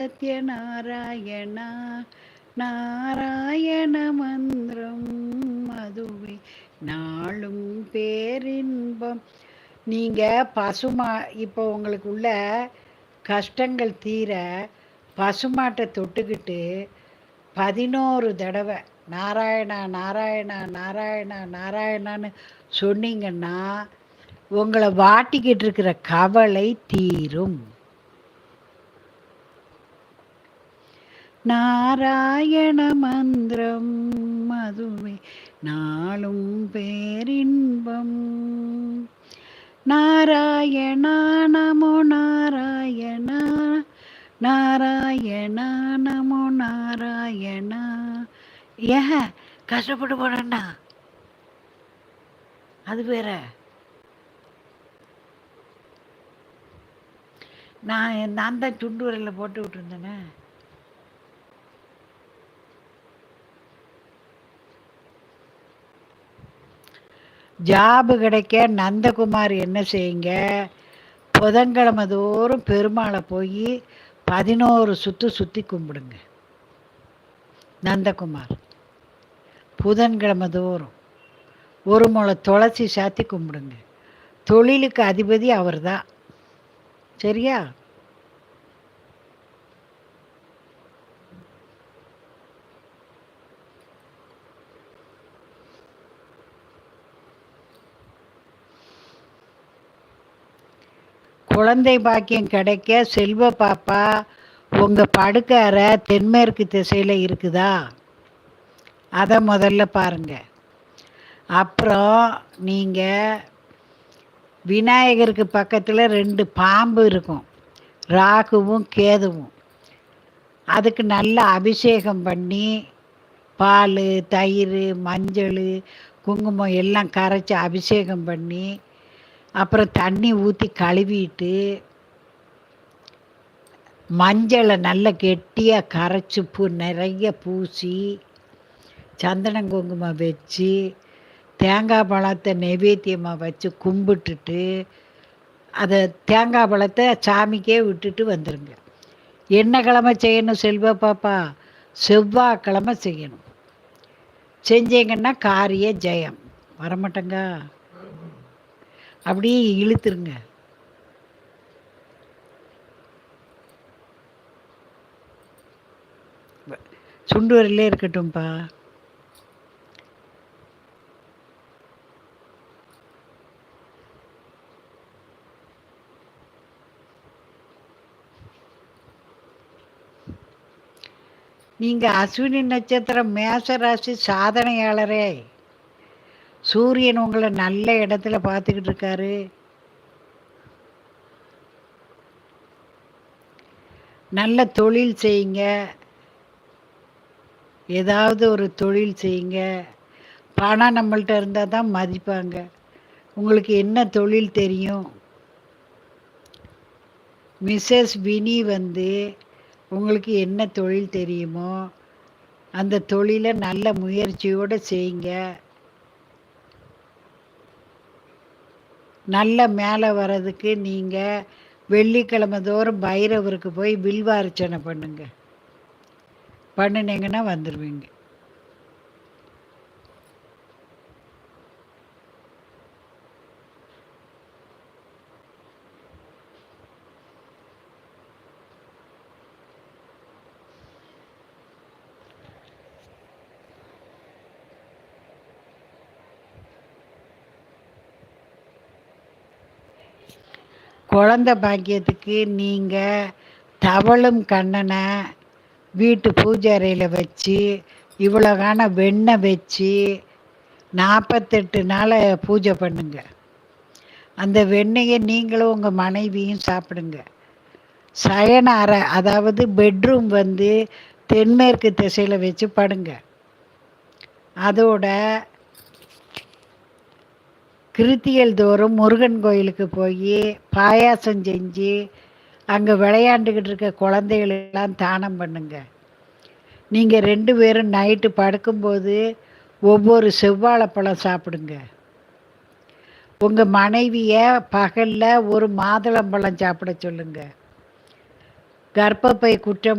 சத்யநாராயண நாராயண மந்திரம் அதுவே நாளும் பேரின்பம். நீங்கள் பசுமா இப்போ உங்களுக்கு உள்ள கஷ்டங்கள் தீர பசுமாட்டை தொட்டுக்கிட்டு பதினோரு தடவை நாராயணா நாராயணா நாராயணா நாராயணான்னு சொன்னீங்கன்னா உங்களை வாட்டிக்கிட்டு இருக்கிற கவலை தீரும். நாராயண மந்திரம் அதுவே நாளும் பேரின்பம். நாராயணா நமோ நாராயணா நாராயணா நமோ நாராயணா. ஏ கஷ்டப்பட்டு போனேன்னா அது வேற. நான் நான் தான் துண்டு வரையில் போட்டு விட்டுருந்தேனே. ஜாபு கிடைக்க நந்தகுமார் என்ன செய்யுங்க? புதன்கிழமை தோறும் பெருமாளை போய் பதினோரு சுற்று சுற்றி கும்பிடுங்க. நந்தகுமார் புதன்கிழமை தோறும் ஒரு முளை துளசி சாத்தி கும்பிடுங்க. தொழிலுக்கு அதிபதி அவர் தான் சரியா? குழந்தை பாக்கியம் கிடைக்க செல்வ பாப்பா உங்கள் படுக்க அறை தென்மேற்கு திசையில் இருக்குதா? அதை முதல்ல பாருங்க. அப்புறம் நீங்கள் விநாயகருக்கு பக்கத்தில் ரெண்டு பாம்பு இருக்கும். ராகுவும் கேதுவும். அதுக்கு நல்லா அபிஷேகம் பண்ணி பால் தயிர் மஞ்சள் குங்குமம் எல்லாம் கரைச்சி அபிஷேகம் பண்ணி அப்புறம் தண்ணி ஊற்றி கழுவிட்டு மஞ்சளை நல்லா கெட்டியாக கரைச்சி பூ நிறைய பூசி சந்தனம் குங்குமம் வச்சு தேங்காய் பழத்தை நைவேத்தியமாக வச்சு கும்பிட்டுட்டு அதை தேங்காய் பழத்தை சாமிக்கே விட்டுட்டு வந்துடுங்க என்ன கிழமை செய்யணும் செல்வ பாப்பா? செவ்வாய்க்கிழமை செய்யணும். செஞ்சீங்கன்னா காரிய ஜெயம். வரமாட்டேங்க. அப்படியே இழுத்துருங்க. சுண்டு வரலே இருக்கட்டும்ப்பா. நீங்கள் அஸ்வினி நட்சத்திரம் மேச ராசி சாதனையாளரே. சூரியன் உங்களை நல்ல இடத்துல பார்த்துக்கிட்டு இருக்காரு. நல்ல தொழில் செய்யுங்க. ஏதாவது ஒரு தொழில் செய்யுங்க. பணம் நம்மள்ட்ட இருந்தால் தான் மதிப்பாங்க. உங்களுக்கு என்ன தொழில் தெரியும்? மிஸ்ஸஸ் வினி வந்து உங்களுக்கு என்ன தொழில் தெரியுமோ அந்த தொழிலை நல்ல முயற்சியோடு செய்யுங்க. நல்ல மேலே வர்றதுக்கு நீங்கள் வெள்ளிக்கிழமை தோறும் பைரவருக்கு போய் வில்வார்ச்சனை பண்ணுங்க. பண்ணினீங்கன்னா வந்துடுவீங்க குழந்த பாக்கியத்துக்கு நீங்கள் தவளும் கண்ணனை வீட்டு பூஜை அறையில் வச்சு இவ்வளோ காண வெண்ணெய் வச்சு நாற்பத்தெட்டு நாளை பூஜை பண்ணுங்க. அந்த வெண்ணெயை நீங்களும் உங்கள் மனைவியும் சாப்பிடுங்க. சயன அறை அதாவது பெட்ரூம் வந்து தென்மேற்கு திசையில் வச்சு படுங்க. அதோட கிருத்தியல் தோறும் முருகன் கோயிலுக்கு போய் பாயாசம் செஞ்சு அங்கே விளையாண்டுக்கிட்டு இருக்க குழந்தைகளெல்லாம் தானம் பண்ணுங்க. நீங்கள் ரெண்டு பேரும் நைட்டு படுக்கும்போது ஒவ்வொரு செவ்வாழைப்பழம் சாப்பிடுங்க. உங்கள் மனைவியை பகலில் ஒரு மாதுளம்பழம் சாப்பிட சொல்லுங்கள் கர்ப்பப்பை குற்றம்